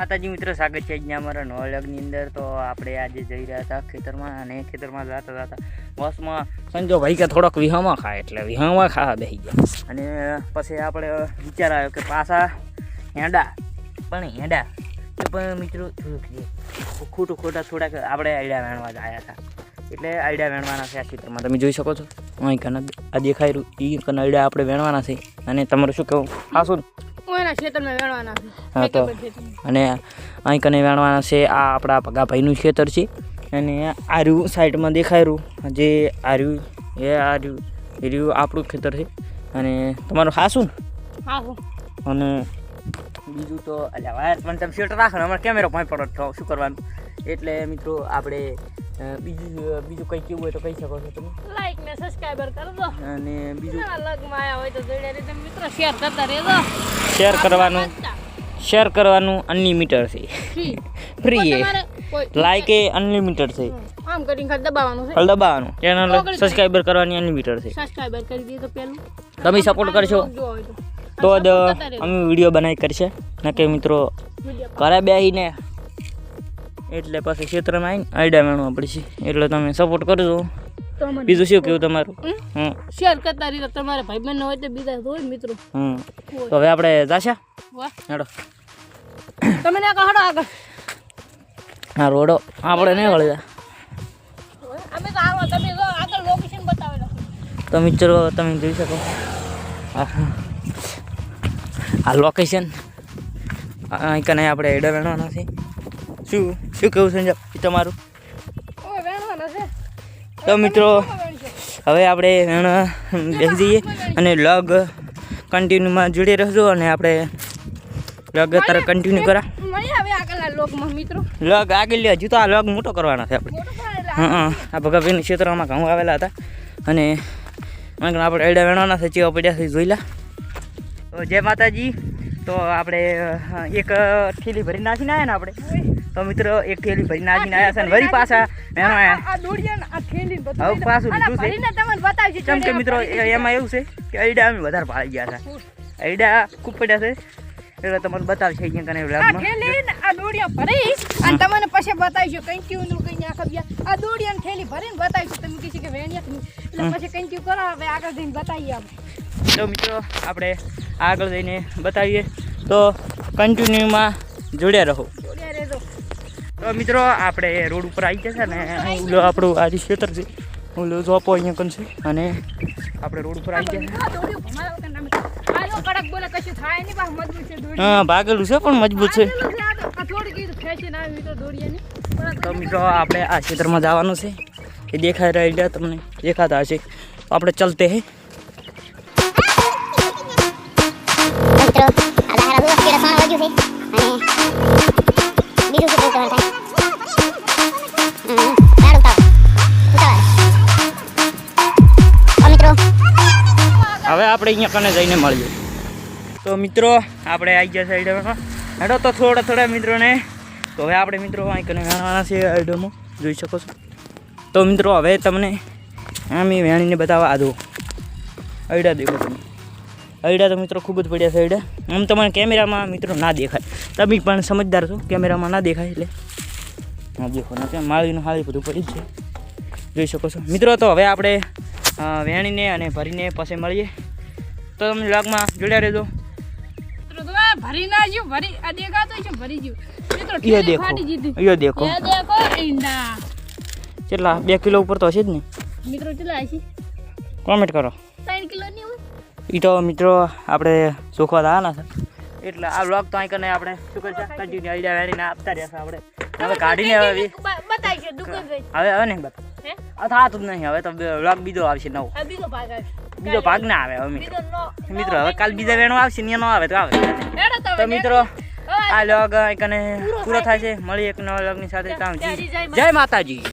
માતાજી મિત્રો, સ્વાગત છે આજના અમારા નોલગની અંદર. તો આપણે આજે જઈ રહ્યા હતા ખેતરમાં અને ખેતરમાં જતા હતા બસમાં સંજો ભાઈ કે થોડોક વિહામાં ખાય, એટલે વિહામાં ખાવા બેસી ગયા. અને પછી આપણે વિચાર આવ્યો કે પાછા હેંડા. પણ હેંડા. એ પણ મિત્રો ખોટું ખોટા થોડાક આપણે આઈડિયા વેણવા જ આવ્યા હતા. એટલે આઈડિયા વેણવાના છે આ ખેતરમાં. તમે જોઈ શકો છો? અહીં કન આ દેખાય રહ્યું. એ કન આઈડિયા આપણે વેણવાના છે. અને તમારું શું કહેવું? શું? એના ખેતરમાં વેણવાના હા તો અને અહીં કને વેણવાના છે આ આપણા ભગાભાઈનું ખેતર છે. અને આર્યું સાઈડમાં દેખાય રહ્યું જે આર્યું એ આર્યું એ રહ્યું આપણું ખેતર છે. અને તમારું હાસું અને બીજું તો અલ્યા વાયર પણ તમે શેટર રાખો અમારે કેમેરો પાંચ પડો શું કરવાનું? એટલે મિત્રો આપણે બીજું બીજું કંઈ કેવું હોય તો કહી શકો છો તમે. લાઈક ને સબસ્ક્રાઇબર કરી દો. અને બીજું? લગમાં આવ્યા હોય તો જોડે રીતે મિત્રો શેર કરતા રહેજો. શેર કરવાનું. શેર કરવાનું અનલિમિટેડ છે. ફ્રી ફ્રી એ. લાઈક એ અનલિમિટેડ છે. આમ કરીને ખાલી દબાવવાનું છે. ખાલી દબાવવાનું. ચેનલ સબસ્ક્રાઈબર કરવાની અનલિમિટેડ છે. સબસ્ક્રાઇબર કરી દીધો પેલું. તમે સપોર્ટ કરશો? તો. જ અમે વીડિયો બનાવી કરશે. ન કે મિત્રો ઘરે બેસીને એટલે પછી ક્ષેત્રમાં આવીને આઈડિયા મેળવવા પડશે. એટલે તમે સપોર્ટ કરજો. બીજું શું કેવું તમારું? હમ? શેર કરતા રીતે તમારે ભાઈ બહેન હોય તો બીજા હોય મિત્રો. હમ. તો હવે આપણે જાશા? હેડો. તમે ને કહો આગળ. હા રોડો. આપણે નહીં વળી તો મિત્રો તમે જોઈ શકો. આ લોકેશન અહીં કને આપણે એડા વેણવાના છે શું શું કેવું સંજય તમારું? તો મિત્રો હવે આપણે બેસી જઈએ અને લગ કન્ટિન્યુમાં જોડે રહેજો અને આપણે લગ અત્યારે કન્ટિન્યુ કરા. લગ આગળ લે હજુ તો આ લગ મોટો કરવાનો છે આપણે. હા આ ભગાભાઈના ક્ષેત્રમાં ઘઉં આવેલા હતા. અને આપણે એડા વેણવાના છે ચેવા પડ્યા છે જોઈ લા. તો જય માતાજી. તો આપણે એક ઠીલી ભરી નાખીને આવ્યા ને આપણે? તો મિત્રો એક થેલી ભરી નાખીને આવ્યા છે વળી પાછા હવે લીધું છે. ભરીને કેમ કે મિત્રો એમાં એવું છે કે અઈડા અમે વધારે પાડી ગયા હતા અઈડા ખૂબ પડ્યા છે. એટલે તમને બતાવશે અહીંયા કને વ્લોગમાં. આ દોડિયા ભરી અને તમને પછી બતાવીશું નું કઈ ના ખબ્યા આ દોડિયાની થેલી ભરીને બતાવીશું તમે કીધી કે વેણિયા એટલે પછી કંક્યુ કરો હવે આગળ જઈને બતાવીએ આપણે. તો મિત્રો આપણે આગળ જઈને બતાવીએ. તો કન્ટિન્યુમાં જોડ્યા રહો. દોડિયા તો મિત્રો, આપણે રોડ ઉપર આવી ગયા છે ને ઓલો આપણું આજે ક્ષેત્ર છે ઓલો જોપો અહીંયા કન છે. અને આપણે રોડ ઉપર આવી ગયા હા, ભાગેલું છે, પણ મજબૂત છે. તો- મિત્રો, આપણે આ ક્ષેત્રમાં જવાનું છે. એ દેખાઈ રહ્યા તમને દેખાતા હશે. આપણે ચલતે હે. મિત્રો, આ વાગ્યું છે. અને બીજું આપણે અહીંયા કને જઈને મળીએ. તો મિત્રો, આપણે આવી ગયા સાઈડમાં હેડો તો થોડા થોડા મિત્રોને. તો હવે આપણે મિત્રો અહીં કને વેણવાના છે આઈડમાં. જોઈ શકો છો. તો મિત્રો, હવે તમને આમ એ વેણીને બતાવવા આદો અયડા દેખો તમે. અયડા તો મિત્રો ખૂબ જ પડ્યા છે અયડા આમ તમારે કેમેરામાં મિત્રો ના દેખાય. તમે પણ સમજદાર છો, કેમેરામાં ના દેખાય એટલે. હા દેખો ના માળીનું હાળી બધું પડી છે. જોઈ શકો છો. મિત્રો, તો હવે આપણે વેણીને અને ભરીને પછી મળીએ. તો તમે વ્લોગમાં જોડ્યા રહેજો. મિત્રો તો આ ભરી ના જ્યું ભરી આ દેખાતો છે ભરી જ્યું. મિત્રો એ દેખો ફાટી દેખો. એ દેખો ઈંડા. કેટલા? બે કિલો ઉપર તો હશે જ ને. મિત્રો કેટલા છે કોમેન્ટ કરો. ત્રણ કિલો ની હોય. એ તો મિત્રો આપણે સુખવા દાવાના છે. એટલે આ વ્લોગ તો અહીં કને આપણે શું કરશે? કન્ટિન્યુ આઈડિયા વેરીને આપતા રહેશે આપણે. હવે કાઢીને હવે બતાવી હવે હવે નહીં બતા આ થતું જ નહીં હવે તો વ્લોગ બીજો આવશે નવો. બીજો ભાગ આવે બીજો ભાગ ના આવે હવે મિત્રો. મિત્રો હવે કાલ બીજા વેણો આવશે ને એનો આવે તો આવે. તો મિત્રો આ લોગ કને પૂરો થાય છે. મળી એક નવા લોગની સાથે જય માતાજી.